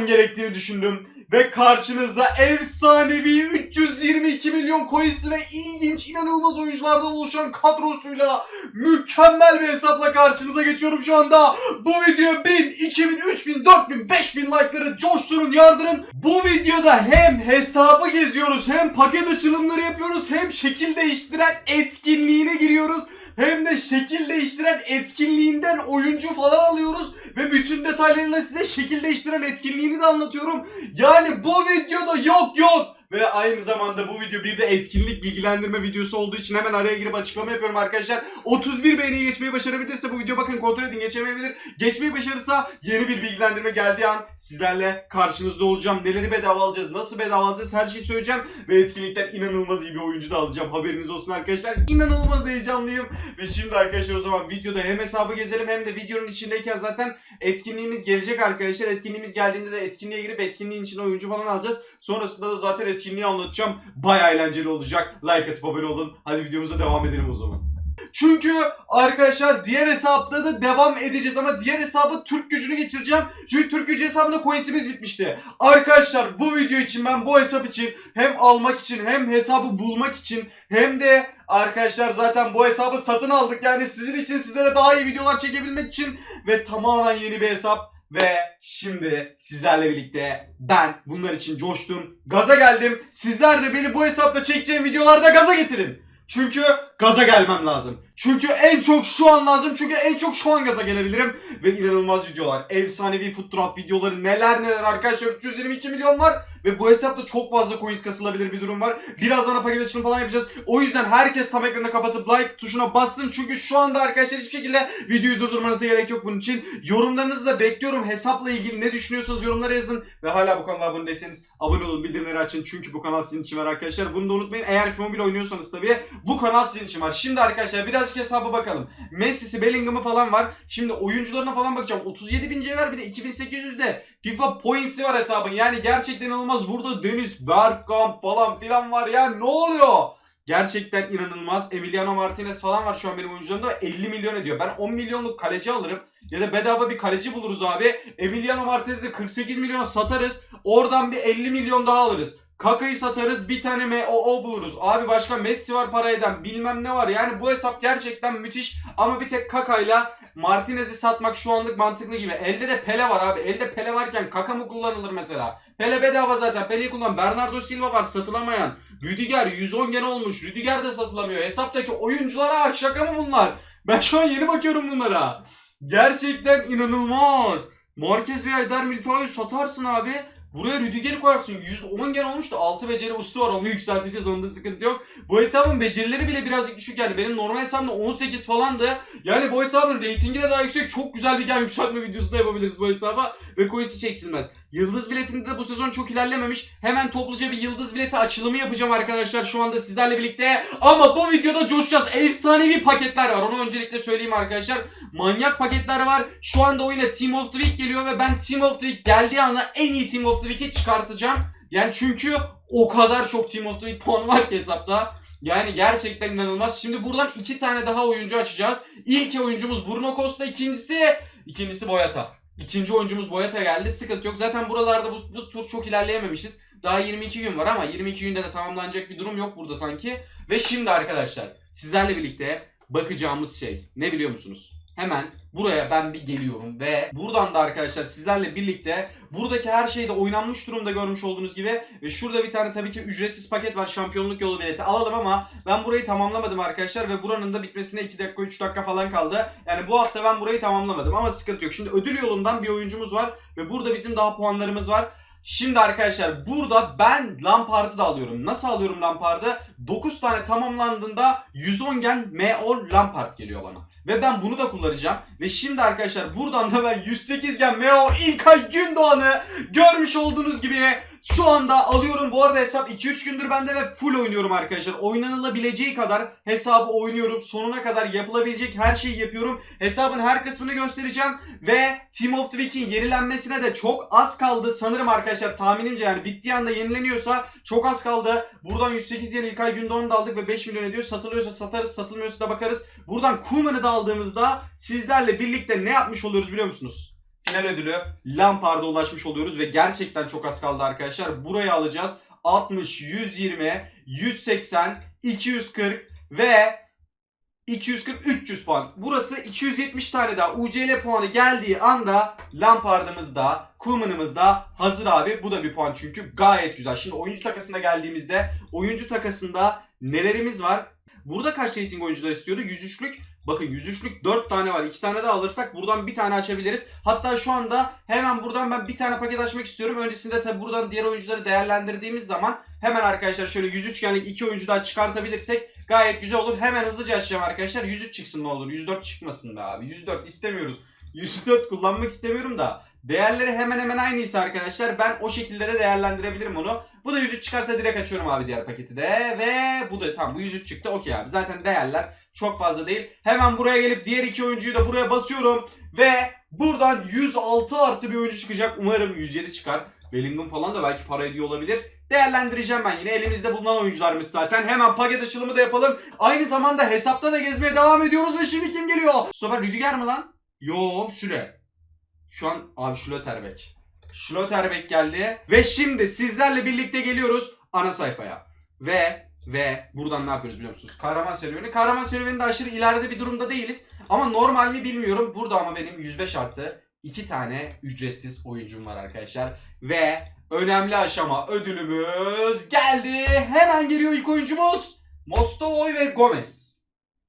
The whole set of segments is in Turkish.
yapmam gerektiğini düşündüm. Ve karşınızda efsanevi 322 milyon coinsli ve ilginç inanılmaz oyunculardan oluşan kadrosuyla mükemmel bir hesapla karşınıza geçiyorum şu anda. Bu video 1000, 2000, 3000, 4000, 5000 like'ları coşturun yardırın. Bu videoda hem hesabı geziyoruz hem paket açılımları yapıyoruz hem şekil değiştiren etkinliğine giriyoruz. Hem de şekil değiştiren etkinliğinden oyuncu falan alıyoruz ve bütün detaylarıyla size şekil değiştiren etkinliğini de anlatıyorum. Yani bu videoda yok yok. Ve aynı zamanda bu video bir de etkinlik bilgilendirme videosu olduğu için hemen araya girip açıklama yapıyorum arkadaşlar. 31 beğeniyi geçmeyi başarabilirse bu video bakın kontrol edin geçemeyebilir. Geçmeyi başarırsa yeni bir bilgilendirme geldiği an sizlerle karşınızda olacağım. Neleri bedava alacağız, nasıl bedava alacağız her şeyi söyleyeceğim. Ve etkinlikten inanılmaz iyi bir oyuncu da alacağım. Haberiniz olsun arkadaşlar. İnanılmaz heyecanlıyım. Ve şimdi arkadaşlar o zaman videoda hem hesabı gezelim hem de videonun içindeyken zaten etkinliğimiz gelecek arkadaşlar. Etkinliğimiz geldiğinde de etkinliğe girip etkinliğin içine oyuncu falan alacağız. Sonrasında da zaten etkinliği anlatacağım. Baya eğlenceli olacak. Like atıp abone olun. Hadi videomuza devam edelim o zaman. Çünkü arkadaşlar diğer hesapta da devam edeceğiz ama diğer hesabı Türk gücünü geçireceğim. Çünkü Türk gücü hesabında coinsimiz bitmişti. Arkadaşlar bu video için ben bu hesap için hem almak için hem hesabı bulmak için hem de arkadaşlar zaten bu hesabı satın aldık. Yani sizin için sizlere daha iyi videolar çekebilmek için ve tamamen yeni bir hesap. Ve şimdi sizlerle birlikte ben bunlar için coştum. Gaza geldim. Sizler de beni bu hesapta çekeceğim videolarda gaza getirin. Çünkü gaza gelmem lazım. Çünkü en çok şu an lazım. Çünkü en çok şu an gaza gelebilirim. Ve inanılmaz videolar. Efsanevi foot drop videoları neler neler arkadaşlar. 322 milyon var. Ve bu hesapta çok fazla coins kasılabilir bir durum var. Birazdan da paket açılımı falan yapacağız. O yüzden herkes tam ekranı kapatıp like tuşuna bassın. Çünkü şu anda arkadaşlar hiçbir şekilde videoyu durdurmanıza gerek yok bunun için. Yorumlarınızı da bekliyorum. Hesapla ilgili ne düşünüyorsanız yorumlara yazın. Ve hala bu kanala abone değilseniz abone olun bildirimleri açın. Çünkü bu kanal sizin için var arkadaşlar. Bunu da unutmayın. Eğer FIFA Mobile oynuyorsanız tabii bu kanal sizin için var. Şimdi arkadaşlar birazcık hesaba bakalım. Messi'si, Bellingham'ı falan var. Şimdi oyuncularına falan bakacağım. 37 bin var bir de 2800 de FIFA Points'i var hesabın. Yani gerçekten inanılmaz. Burada Deniz Bergkamp falan filan var ya. Ne oluyor? Gerçekten inanılmaz. Emiliano Martinez falan var şu an benim oyuncularımda. 50 milyon ediyor. Ben 10 milyonluk kaleci alırım. Ya da bedava bir kaleci buluruz abi. Emiliano Martinez'i 48 milyona satarız. Oradan bir 50 milyon daha alırız. Kaka'yı satarız bir tane MOO buluruz. Abi başka Messi var para eden bilmem ne var. Yani bu hesap gerçekten müthiş. Ama bir tek Kaka'yla Martinez'i satmak şu anlık mantıklı gibi. Elde de Pele var abi. Elde Pele varken Kaka mı kullanılır mesela? Pele bedava zaten. Pele'yi kullan. Bernardo Silva var satılamayan. Rüdiger 110 gene olmuş. Rüdiger de satılamıyor. Hesaptaki oyunculara bak şaka mı bunlar? Ben şu an yeni bakıyorum bunlara. Gerçekten inanılmaz. Marquez veya Eder Milito'yu satarsın abi. Buraya Rüdiger'i koyarsın. 110 gen olmuş da 6 beceri ustu var. Onu yükselteceğiz. Onda sıkıntı yok. Bu hesabın becerileri bile birazcık düşük yani. Benim normal hesabımda 18 falandı. Yani bu hesabın reytingi de daha yüksek. Çok güzel bir gen yükseltme videosu da yapabiliriz bu hesaba. Ve coins'i çeksilmez. Yıldız biletinde de bu sezon çok ilerlememiş. Hemen topluca bir yıldız bileti açılımı yapacağım arkadaşlar şu anda sizlerle birlikte. Ama bu videoda coşacağız. Efsanevi paketler var. Onu öncelikle söyleyeyim arkadaşlar. Manyak paketler var. Şu anda oyuna Team of the Week geliyor ve ben Team of the Week geldiği anda en iyi Team of the Week'i çıkartacağım. Yani çünkü o kadar çok Team of the Week puanı var ki hesapta. Yani gerçekten inanılmaz. Şimdi buradan iki tane daha oyuncu açacağız. İlk oyuncumuz Bruno Costa, ikincisi ikincisi Boyata. İkinci oyuncumuz Boyata geldi. Sıkıntı yok. Zaten buralarda bu, bu tur çok ilerleyememişiz. Daha 22 gün var ama 22 günde de tamamlanacak bir durum yok burada sanki. Ve şimdi arkadaşlar sizlerle birlikte bakacağımız şey ne biliyor musunuz? Hemen buraya ben bir geliyorum ve buradan da arkadaşlar sizlerle birlikte buradaki her şeyde oynanmış durumda görmüş olduğunuz gibi ve şurada bir tane tabii ki ücretsiz paket var şampiyonluk yolu bileti alalım ama ben burayı tamamlamadım arkadaşlar ve buranın da bitmesine 2 dakika 3 dakika falan kaldı. Yani bu hafta ben burayı tamamlamadım ama sıkıntı yok. Şimdi ödül yolundan bir oyuncumuz var ve burada bizim daha puanlarımız var. Şimdi arkadaşlar burada ben Lampard'ı da alıyorum. Nasıl alıyorum Lampard'ı? 9 tane tamamlandığında 110 gen MO Lampard geliyor bana. Ve ben bunu da kullanacağım. Ve şimdi arkadaşlar buradan da ben 108 gen MO İlkay Gündoğan'ı görmüş olduğunuz gibi şu anda alıyorum. Bu arada hesap 2-3 gündür bende ve full oynuyorum arkadaşlar. Oynanılabileceği kadar hesabı oynuyorum. Sonuna kadar yapılabilecek her şeyi yapıyorum. Hesabın her kısmını göstereceğim. Ve Team of the Week'in yenilenmesine de çok az kaldı. Sanırım arkadaşlar tahminimce yani bittiği anda yenileniyorsa çok az kaldı. Buradan 108 yeni İlkay Gündoğan'ı da aldık ve 5 milyon ediyor. Satılıyorsa satarız, satılmıyorsa da bakarız. Buradan Kuman'ı da aldığımızda sizlerle birlikte ne yapmış oluyoruz biliyor musunuz? Final ödülü Lampard'a ulaşmış oluyoruz ve gerçekten çok az kaldı arkadaşlar. Burayı alacağız. 60, 120, 180, 240 ve 240 300 puan. Burası 270 tane daha UCL puanı geldiği anda Lampard'ımız da Koeman'ımız da hazır abi. Bu da bir puan çünkü gayet güzel. Şimdi oyuncu takasına geldiğimizde oyuncu takasında nelerimiz var? Burada kaç rating oyuncular istiyordu? 103'lük. Bakın 103'lük 4 tane var. 2 tane de alırsak buradan bir tane açabiliriz. Hatta şu anda hemen buradan ben bir tane paket açmak istiyorum. Öncesinde tabi buradan diğer oyuncuları değerlendirdiğimiz zaman hemen arkadaşlar şöyle 103 genlik 2 oyuncu daha çıkartabilirsek gayet güzel olur. Hemen hızlıca açacağım arkadaşlar. 103 çıksın ne olur. 104 çıkmasın be abi. 104 istemiyoruz. 104 kullanmak istemiyorum da. Değerleri hemen hemen aynıysa arkadaşlar ben o şekilde de değerlendirebilirim onu. Bu da 103 çıkarsa direkt açıyorum abi diğer paketi de. Ve bu da tam bu 103 çıktı. Okey abi. Zaten değerler çok fazla değil. Hemen buraya gelip diğer iki oyuncuyu da buraya basıyorum. Ve buradan 106 artı bir oyuncu çıkacak. Umarım 107 çıkar. Bellingham falan da belki para ediyor olabilir. Değerlendireceğim ben yine. Elimizde bulunan oyuncularımız zaten. Hemen paket açılımı da yapalım. Aynı zamanda hesapta da gezmeye devam ediyoruz ve şimdi kim geliyor? Stoper Rüdiger mi lan? Yo Süle. Şu an abi Schlotterbeck. Schlotterbeck geldi. Ve şimdi sizlerle birlikte geliyoruz ana sayfaya. Ve ve buradan ne yapıyoruz biliyor musunuz? Kahraman serüveni. Kahraman serüveninde aşırı ileride bir durumda değiliz. Ama normal mi bilmiyorum. Burada ama benim 105 artı 2 tane ücretsiz oyuncum var arkadaşlar. Ve önemli aşama ödülümüz geldi. Hemen geliyor ilk oyuncumuz. Mostovoy ve Gomez.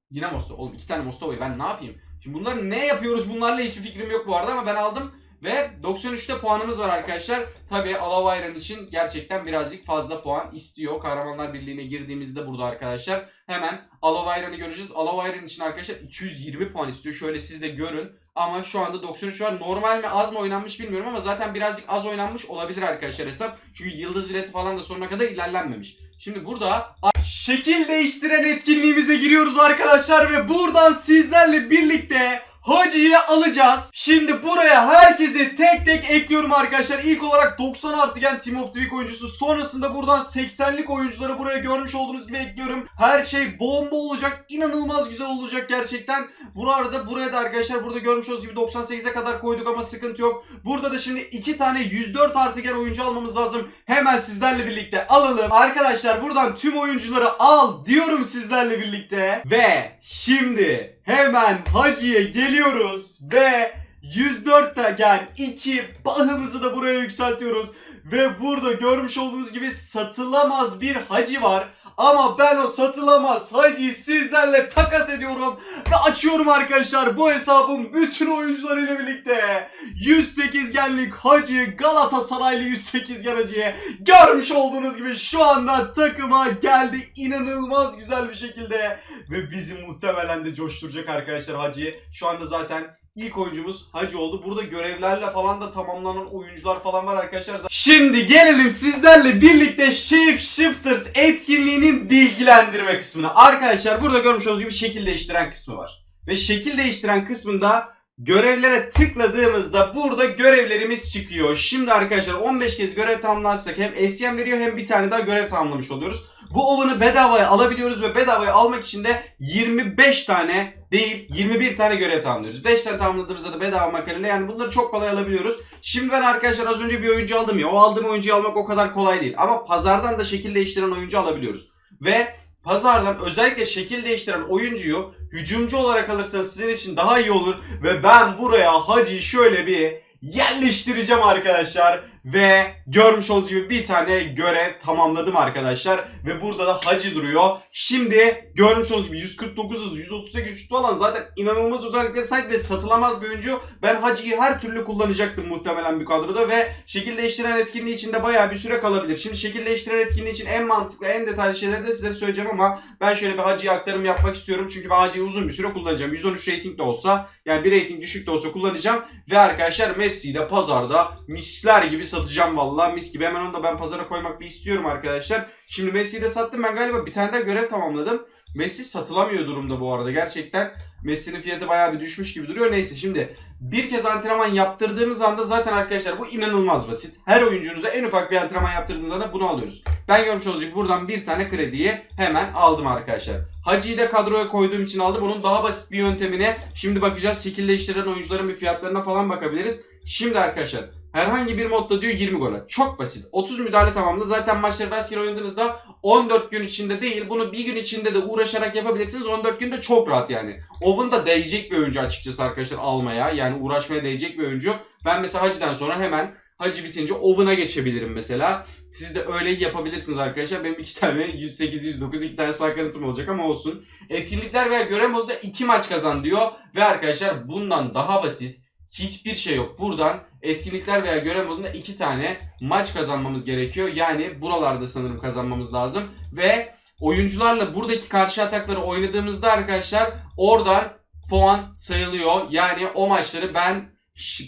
Yine Mosto. Oğlum iki tane Mostovoy ben ne yapayım? Şimdi bunları ne yapıyoruz bunlarla hiçbir fikrim yok bu arada ama ben aldım. Ve 93'te puanımız var arkadaşlar. Tabii Alavayran için gerçekten birazcık fazla puan istiyor. Kahramanlar Birliği'ne girdiğimizde burada arkadaşlar. Hemen Alavayran'ı göreceğiz. Alavayran için arkadaşlar 220 puan istiyor. Şöyle siz de görün. Ama şu anda 93 var. Normal mi az mı oynanmış bilmiyorum ama zaten birazcık az oynanmış olabilir arkadaşlar hesap. Çünkü yıldız bileti falan da sonuna kadar ilerlenmemiş. Şimdi burada şekil değiştiren etkinliğimize giriyoruz arkadaşlar ve buradan sizlerle birlikte Hacı'yı alacağız. Şimdi buraya herkesi tek tek ekliyorum arkadaşlar. İlk olarak 90 artı gen Team of the Week oyuncusu. Sonrasında buradan 80'lik oyuncuları buraya görmüş olduğunuz gibi ekliyorum. Her şey bomba olacak. İnanılmaz güzel olacak gerçekten. Bu arada buraya da arkadaşlar burada görmüş olduğunuz gibi 98'e kadar koyduk ama sıkıntı yok. Burada da şimdi iki tane 104 artı gen oyuncu almamız lazım. Hemen sizlerle birlikte alalım. Arkadaşlar buradan tüm oyuncuları al diyorum sizlerle birlikte. Ve şimdi hemen Hacı'ya geliyoruz ve 104 gen 2 bahımızı da buraya yükseltiyoruz. Ve burada görmüş olduğunuz gibi satılamaz bir hacı var. Ama ben o satılamaz hacıyı sizlerle takas ediyorum. Ve açıyorum arkadaşlar bu hesabın bütün oyuncularıyla birlikte. 108 genlik hacı Galatasaraylı 108 gen görmüş olduğunuz gibi şu anda takıma geldi. inanılmaz güzel bir şekilde. Ve bizi muhtemelen de coşturacak arkadaşlar hacıyı. Şu anda zaten İlk oyuncumuz Hacı oldu. Burada görevlerle falan da tamamlanan oyuncular falan var arkadaşlar. Şimdi gelelim sizlerle birlikte Shape Shifters etkinliğinin bilgilendirme kısmına. Arkadaşlar burada görmüş olduğunuz gibi şekil değiştiren kısmı var. Ve şekil değiştiren kısmında görevlere tıkladığımızda burada görevlerimiz çıkıyor. Şimdi arkadaşlar 15 kez görev tamamlarsak hem SCM veriyor hem bir tane daha görev tamamlamış oluyoruz. Bu oven'ı bedavaya alabiliyoruz ve bedavaya almak için de 25 tane değil 21 tane görev tamamlıyoruz. 5 tane tamamladığımızda da bedava makaleyle yani bunları çok kolay alabiliyoruz. Şimdi ben arkadaşlar az önce bir oyuncu aldım ya o aldığım oyuncuyu almak o kadar kolay değil. Ama pazardan da şekil değiştiren oyuncu alabiliyoruz. Ve pazardan özellikle şekil değiştiren oyuncuyu hücumcu olarak alırsanız sizin için daha iyi olur. Ve ben buraya Hacı'yı şöyle bir yerleştireceğim arkadaşlar. Ve görmüş olduğunuz gibi bir tane görev tamamladım arkadaşlar. Ve burada da Hacı duruyor. Şimdi görmüş olduğunuz gibi 149 hız, 138 şut falan zaten inanılmaz özellikleri sahip ve satılamaz bir oyuncu. Ben Hacı'yı her türlü kullanacaktım muhtemelen bir kadroda ve şekil değiştiren etkinliği içinde bayağı bir süre kalabilir. Şimdi şekil değiştiren etkinliği için en mantıklı, en detaylı şeyleri de size söyleyeceğim ama ben şöyle bir Hacı'ya aktarım yapmak istiyorum. Çünkü ben Hacı'yı uzun bir süre kullanacağım. 113 rating de olsa yani bir rating düşük de olsa kullanacağım. Ve arkadaşlar Messi'yi de pazarda misler gibi satacağım vallahi mis gibi. Hemen onu da ben pazara koymak bir istiyorum arkadaşlar. Şimdi Messi'yi de sattım. Ben galiba bir tane daha görev tamamladım. Messi satılamıyor durumda bu arada. Gerçekten Messi'nin fiyatı bayağı bir düşmüş gibi duruyor. Neyse şimdi bir kez antrenman yaptırdığımız anda zaten arkadaşlar bu inanılmaz basit. Her oyuncunuza en ufak bir antrenman yaptırdığınız anda bunu alıyoruz. Ben görmüş olduğunuz gibi buradan bir tane krediyi hemen aldım arkadaşlar. Hacı'yı da kadroya koyduğum için aldım. Onun daha basit bir yöntemine şimdi bakacağız. Şekil değiştiren oyuncuların bir fiyatlarına falan bakabiliriz. Şimdi arkadaşlar herhangi bir modda diyor 20 gol at. Çok basit. 30 müdahale tamamla. Zaten maçları rastgele oynadığınızda 14 gün içinde değil bunu bir gün içinde de uğraşarak yapabilirsiniz. 14 günde çok rahat yani. Oven da değecek bir oyuncu açıkçası arkadaşlar almaya. Yani uğraşmaya değecek bir oyuncu. Ben mesela Hacı'dan sonra hemen Hacı bitince Oven'a geçebilirim mesela. Siz de öyle yapabilirsiniz arkadaşlar. Benim iki tane 108, 109 iki tane sağ kanıtım olacak ama olsun. Etkinlikler veya görev modunda iki maç kazan diyor. Ve arkadaşlar bundan daha basit hiçbir şey yok. Buradan etkinlikler veya görev modunda iki tane maç kazanmamız gerekiyor. Yani buralarda sanırım kazanmamız lazım. Ve oyuncularla buradaki karşı atakları oynadığımızda arkadaşlar oradan puan sayılıyor. Yani o maçları ben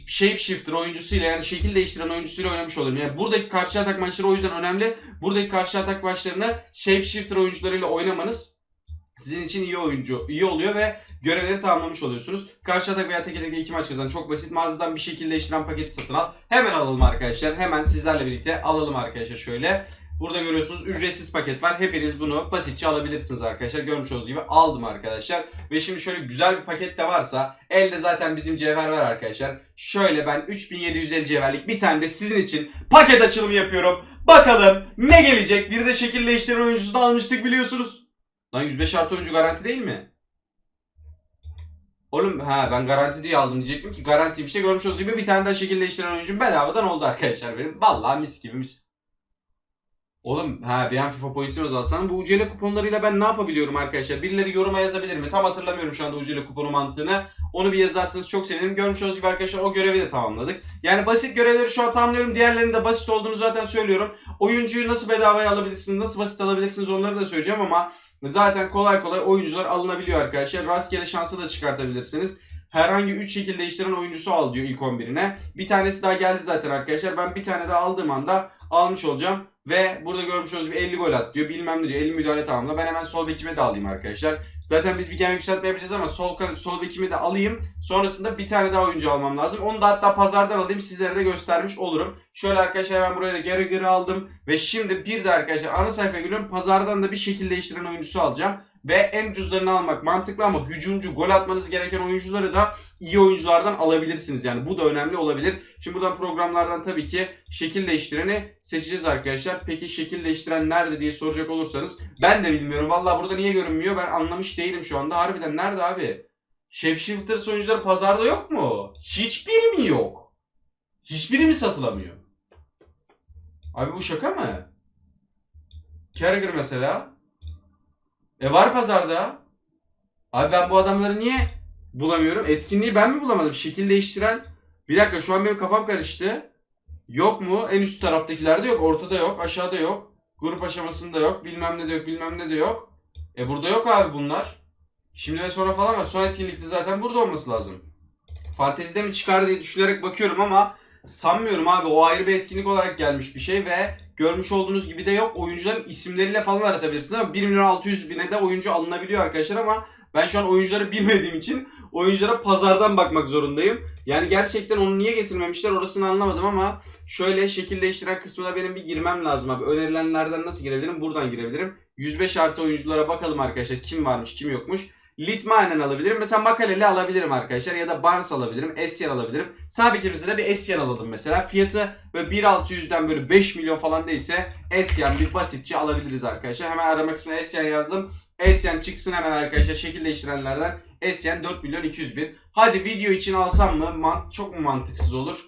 Shapeshifter oyuncusuyla yani şekil değiştiren oyuncusuyla oynamış olurum. Yani buradaki karşı atak maçları o yüzden önemli. Buradaki karşı atak maçlarını Shapeshifter oyuncularıyla oynamanız sizin için iyi oyuncu iyi oluyor ve görevleri tamamlamış oluyorsunuz. Karşı atak veya tek tekle iki maç kazan. Çok basit. Mağazadan bir şekilde değiştiren paketi satın al. Hemen alalım arkadaşlar. Hemen sizlerle birlikte alalım arkadaşlar şöyle. Burada görüyorsunuz ücretsiz paket var. Hepiniz bunu basitçe alabilirsiniz arkadaşlar. Görmüş olduğunuz gibi aldım arkadaşlar. Ve şimdi şöyle güzel bir paket de varsa elde zaten bizim cevher var arkadaşlar. Şöyle ben 3750 cevherlik bir tane de sizin için paket açılımı yapıyorum. Bakalım ne gelecek? Bir de şekil değiştiren oyuncusu da almıştık biliyorsunuz. Lan 105 artı oyuncu garanti değil mi? Oğlum ha ben garanti diye aldım diyecektim ki garanti bir şey görmüş olduğunuz gibi bir tane daha şekil değiştiren oyuncum bedavadan oldu arkadaşlar benim. Vallahi mis gibi mis. Oğlum ha bir an FIFA pozisyonu azaltsana. Bu UCL kuponlarıyla ben ne yapabiliyorum arkadaşlar? Birileri yoruma yazabilir mi? Tam hatırlamıyorum şu anda UCL kuponu mantığını. Onu bir yazarsanız çok sevinirim. Görmüş olduğunuz gibi arkadaşlar o görevi de tamamladık. Yani basit görevleri şu an tamamlıyorum. Diğerlerinin de basit olduğunu zaten söylüyorum. Oyuncuyu nasıl bedavaya alabilirsiniz, nasıl basit alabilirsiniz onları da söyleyeceğim ama zaten kolay kolay oyuncular alınabiliyor arkadaşlar. Rastgele şansı da çıkartabilirsiniz. Herhangi 3 şekil değiştiren oyuncusu al diyor ilk 11'ine. Bir tanesi daha geldi zaten arkadaşlar. Ben bir tane daha aldığım anda almış olacağım. Ve burada görmüş olduğunuz gibi 50 gol at diyor. Bilmem ne diyor. 50 müdahale tamamla. Ben hemen sol bekime de alayım arkadaşlar. Zaten biz bir gen yükseltme yapacağız ama sol kanat sol bekimi de alayım. Sonrasında bir tane daha oyuncu almam lazım. Onu da hatta pazardan alayım. Sizlere de göstermiş olurum. Şöyle arkadaşlar ben buraya da geri aldım. Ve şimdi bir de arkadaşlar ana sayfaya giriyorum. Pazardan da bir şekil değiştiren oyuncusu alacağım. Ve en ucuzlarını almak mantıklı ama hücumcu, gol atmanız gereken oyuncuları da iyi oyunculardan alabilirsiniz. Yani bu da önemli olabilir. Şimdi buradan programlardan tabii ki şekil değiştireni seçeceğiz arkadaşlar. Peki şekil değiştiren nerede diye soracak olursanız ben de bilmiyorum. Vallahi burada niye görünmüyor ben anlamış değilim şu anda. Harbiden nerede abi? Shapeshifters oyuncuları pazarda yok mu? Hiçbiri mi yok? Hiçbiri mi satılamıyor? Abi bu şaka mı? Carragher mesela. E var pazarda. Abi ben bu adamları niye bulamıyorum? Etkinliği ben mi bulamadım? Şekil değiştiren. Bir dakika şu an benim kafam karıştı. Yok mu? En üst taraftakilerde yok. Ortada yok. Aşağıda yok. Grup aşamasında yok. Bilmem ne de yok. Bilmem ne de yok. E burada yok abi bunlar. Şimdi ve sonra falan var. Son etkinlikte zaten burada olması lazım. Fantezide mi çıkar diye düşünerek bakıyorum ama sanmıyorum abi. O ayrı bir etkinlik olarak gelmiş bir şey ve görmüş olduğunuz gibi de yok. Oyuncuların isimleriyle falan aratabilirsiniz ama 1 milyon 600 bine de oyuncu alınabiliyor arkadaşlar ama ben şu an oyuncuları bilmediğim için oyunculara pazardan bakmak zorundayım. Yani gerçekten onu niye getirmemişler orasını anlamadım ama şöyle şekil değiştiren kısmına benim bir girmem lazım abi. Önerilenlerden nasıl girebilirim? Buradan girebilirim. 105 artı oyunculara bakalım arkadaşlar kim varmış kim yokmuş. Litmanen alabilirim. Mesela Makaleli alabilirim arkadaşlar ya da Barnes alabilirim. Esyen alabilirim. Sağ bekimizde de bir Esyen alalım mesela. Fiyatı böyle 1.600'den böyle 5 milyon falan değilse Esyen bir basitçe alabiliriz arkadaşlar. Hemen arama kısmına Esyen yazdım. Esyen çıksın hemen arkadaşlar şekil değiştirenlerden. Esyen 4 milyon 200 bin. Hadi video için alsam mı? Man- çok mu mantıksız olur?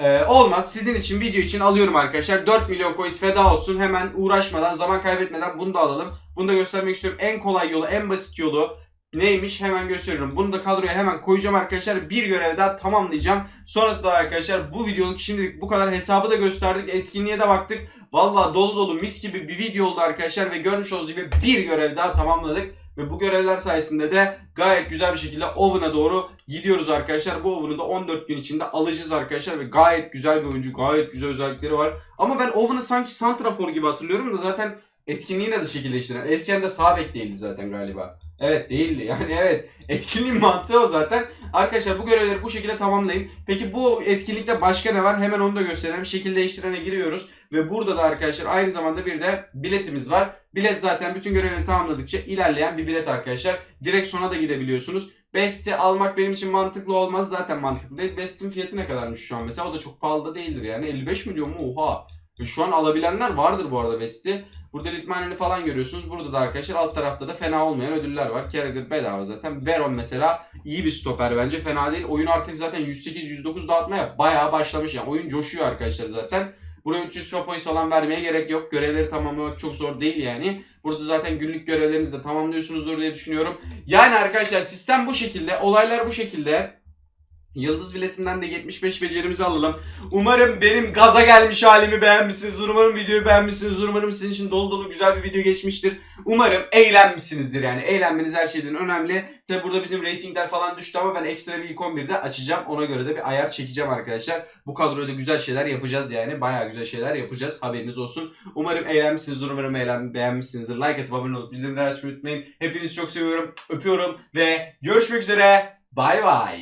Ee, olmaz. Sizin için video için alıyorum arkadaşlar. 4 milyon coins feda olsun. Hemen uğraşmadan, zaman kaybetmeden bunu da alalım. Bunu da göstermek istiyorum. En kolay yolu, en basit yolu neymiş hemen gösteriyorum. Bunu da kadroya hemen koyacağım arkadaşlar. Bir görev daha tamamlayacağım. Sonrasında arkadaşlar bu videoluk şimdilik bu kadar hesabı da gösterdik. Etkinliğe de baktık. Valla dolu dolu mis gibi bir video oldu arkadaşlar. Ve görmüş olduğunuz gibi bir görev daha tamamladık. Ve bu görevler sayesinde de gayet güzel bir şekilde Oven'a doğru gidiyoruz arkadaşlar. Bu Oven'ı da 14 gün içinde alacağız arkadaşlar. Ve gayet güzel bir oyuncu. Gayet güzel özellikleri var. Ama ben Oven'ı sanki Santrafor gibi hatırlıyorum da zaten etkinliğini de şekil değiştiren. Eskiden sağ bek değildi zaten galiba. Evet değildi yani evet. Etkinliğin mantığı o zaten. Arkadaşlar bu görevleri bu şekilde tamamlayın. Peki bu etkinlikte başka ne var? Hemen onu da gösterelim. Şekil değiştirene giriyoruz. Ve burada da arkadaşlar aynı zamanda bir de biletimiz var. Bilet zaten bütün görevleri tamamladıkça ilerleyen bir bilet arkadaşlar. Direkt sona da gidebiliyorsunuz. Best'i almak benim için mantıklı olmaz. Zaten mantıklı değil. Best'in fiyatı ne kadarmış şu an mesela? O da çok pahalı da değildir yani. 55 milyon mu? Oha. Ve şu an alabilenler vardır bu arada Best'i. Burada Litmanen'i falan görüyorsunuz. Burada da arkadaşlar alt tarafta da fena olmayan ödüller var. Carragher bedava zaten. Veron mesela iyi bir stoper bence. Fena değil. Oyun artık zaten 108-109 dağıtmaya bayağı başlamış. Yani oyun coşuyor arkadaşlar zaten. Buraya 300 FIFA points falan vermeye gerek yok. Görevleri tamamlamak çok zor değil yani. Burada zaten günlük görevlerinizi de tamamlıyorsunuzdur diye düşünüyorum. Yani arkadaşlar sistem bu şekilde. Olaylar bu şekilde. Yıldız biletinden de 75 becerimizi alalım. Umarım benim gaza gelmiş halimi beğenmişsinizdir. Umarım videoyu beğenmişsinizdir. Umarım sizin için dolu dolu güzel bir video geçmiştir. Umarım eğlenmişsinizdir yani. Eğlenmeniz her şeyden önemli. Tabi burada bizim reytingler falan düştü ama ben ekstra bir ilk 11'de açacağım. Ona göre de bir ayar çekeceğim arkadaşlar. Bu kadroyla güzel şeyler yapacağız yani. Bayağı güzel şeyler yapacağız. Haberiniz olsun. Umarım eğlenmişsinizdir. Umarım eğlen beğenmişsinizdir. Like atıp abone olup bildirimleri açmayı unutmayın. Hepinizi çok seviyorum. Öpüyorum ve görüşmek üzere. Bay bay.